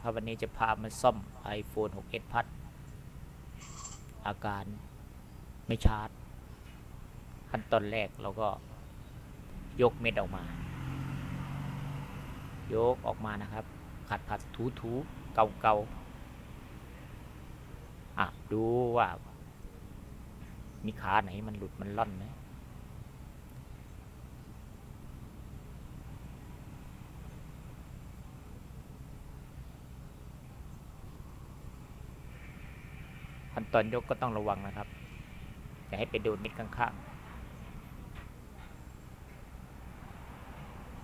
นะครับวันนี้จะพามาซ่อม iPhone 6s Plus อาการไม่ชาร์จ ขั้นตอนแรกเราก็ยกเม็ดออกมา ยกออกมานะครับ ขัดขัดถูถูเกาเกาอะ ดูว่า มีขาไหนมันหลุดมันล่อนไหม ขั้นตอนยกก็ต้องระวังนะครับอย่าให้ไปโดนม็ดข้างๆ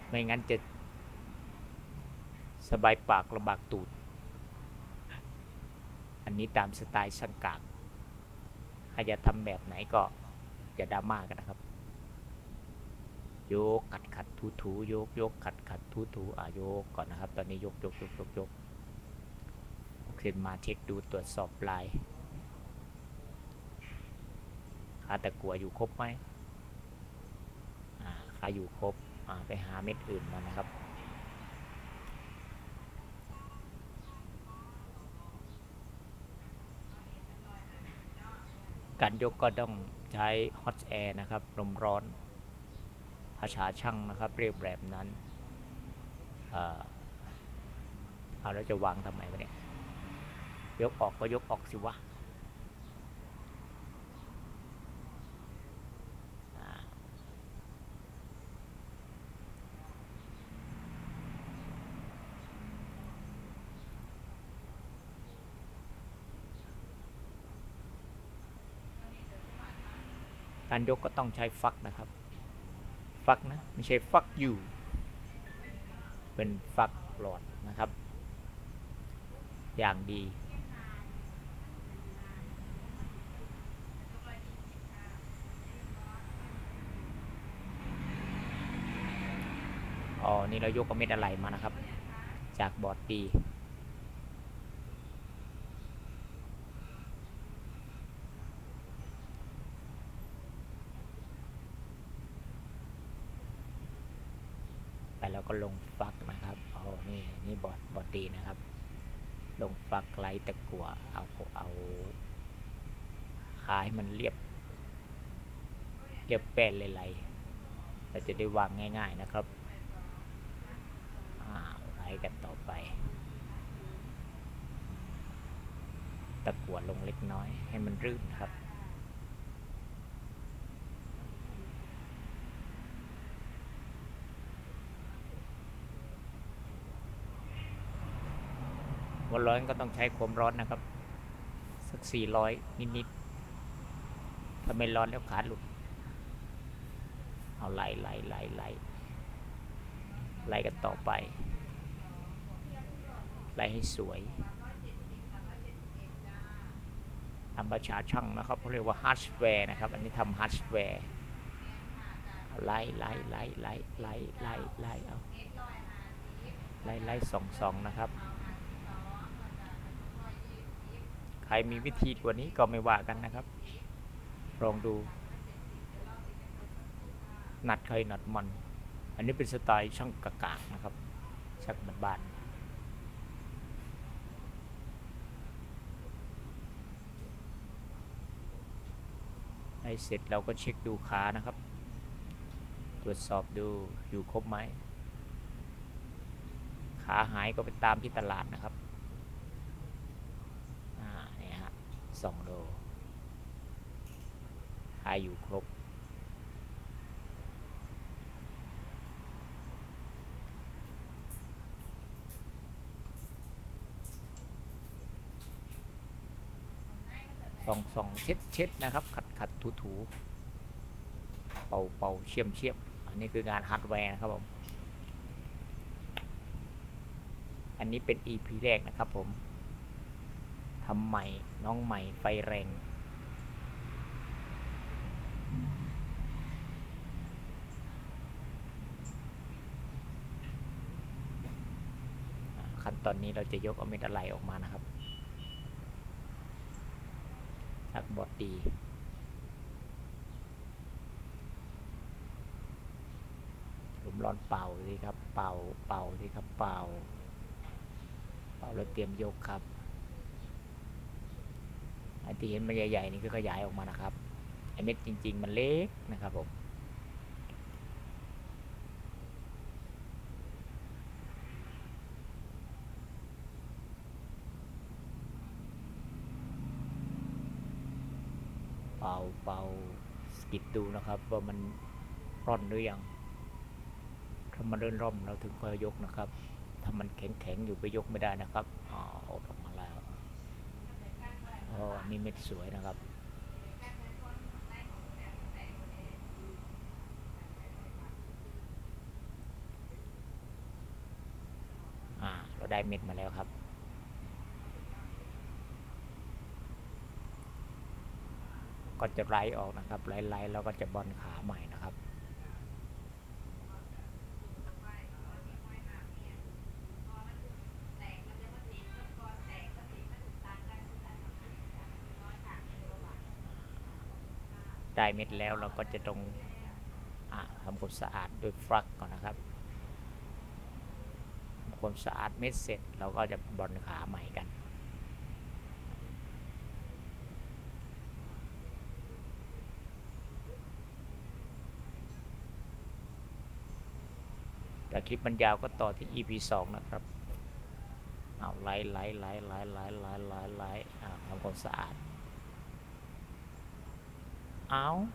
ไม่งั้นจะสบายปากลำบากตูด อันนี้ตามสไตล์ช่างกากถ้าจะทำแบบไหนก็อย่าดราม่ากันนะครับ โยกขัดขัดถูถูโยกโยกขัดขัดถูถูอะโยกก่อนนะครับ ตอนนี้ยกยกยกยกยกขึ้นมาเช็คดูตรวจสอบลาย ขาตะกัวอยู่ครบไหมอาขาอยู่ครบไปหาเม็ดอื่นมานะครับการยกก็ต้องใช้ hot air นะครับลมร้อน ภาษาช่างนะครับ เรียกแบบนั้นเอาแล้วจะวางทำไมวะเนี่ย ยกออกก็ยกออกสิวะ อ่า การยกก็ต้องใช้ฟักนะครับ ฟักนะไม่ใช่ฟักอยู่ เป็นฟักหลอดนะครับ อย่างดีอ๋อ นี่เรายกเอาเม็ดอะไรมานะครับ จากบอร์ดดี แล้วก็ลงฟักนะครับอ๋อนี่นี่บอดบอดดีนะครับ ลงฟักไลท์ตะกัวเอาเอาขาให้มันเรียบ เรียบแป้นเลยไหลเราจะได้วางง่าย ๆนะครับอ่าไล่กันต่อไป ตะกรวลงเล็กน้อยให้มันรื่นครับ วันร้อนก็ต้องใช้ความร้อนนะครับ สัก400นิดๆถ้าไม่ร้อนแล้วขาดหลุด เอาไล่ไล่ไล่ไล่ไล่กันต่อไปไล่ให้สวยทำประชาช่างนะครับเขาเรียกว่าฮาร์ดแวร์นะครับ อันนี้ทำฮาร์ดแวร์ไล่ไล่ไล่ไล่ไล่ไล่ไล่เอาไล่ไล่สองสองนะครับ ใครมีวิธีกว่านี้ก็ไม่ว่ากันนะครับ ลองดูนัดใครนัดมัน อันนี้เป็นสไตล์ช่างกะกากนะครับช่างบ้านให้เสร็จเราก็เช็คดูขานะครับ ตรวจสอบดูอยู่ครบไหมขาหายก็ไปตามที่ตลาดนะครับ สองโลหายอยู่ครบสองสองเช็ดเช็ดนะครับ ขัดขัดถูถูเป่าเป่าเชี่ยมเชี่ยมอันนี้คืองานฮาร์ดแวร์นะครับผม อันนี้เป็น EP แรกนะครับผม ทำใหม่น้องใหม่ไฟแรงขั้นตอนนี้เราจะยกเอาเม็ดอะไรออกมานะครับจากบอดดีลมร้อนเป่าสิครับ เป่าเป่าสิครับเป่า เป่าเอาแล้วเตรียมยกครับ ไอ้ที่เห็นมันใหญ่ๆนี่ก็ขยายออกมานะครับไอ้เม็ดจริง ๆ มันเล็กนะครับผมเป่าเป่าสกิดดูนะครับว่ามันร่อนหรือยังถ้ามันเริ่มร่อนเราถึงค่อยยกนะครับถ้ามันแข็งแข็งๆอยู่ไปยกไม่ได้นะครับอ๋อออกออกมาแล้วอ๋อ นี่เม็ดสวยนะครับอ่าเราได้เม็ดมาแล้วครับ ก็จะไล่ออกนะครับไล่ไล่แล้วก็จะบอลขาใหม่นะครับ ได้เม็ดแล้วเราก็จะตรงอทำความสะอาดด้วยฟลักก่อนนะครับความสะอาดเม็ดเสร็จเราก็จะบอลขาใหม่กันแต่คลิปมันยาวก็ต่อที่ EP 2 นะครับ เอาไล่ไล่ไล่ไล่ไล่ไล่ไล่ไล่ทำความสะอาด 嗷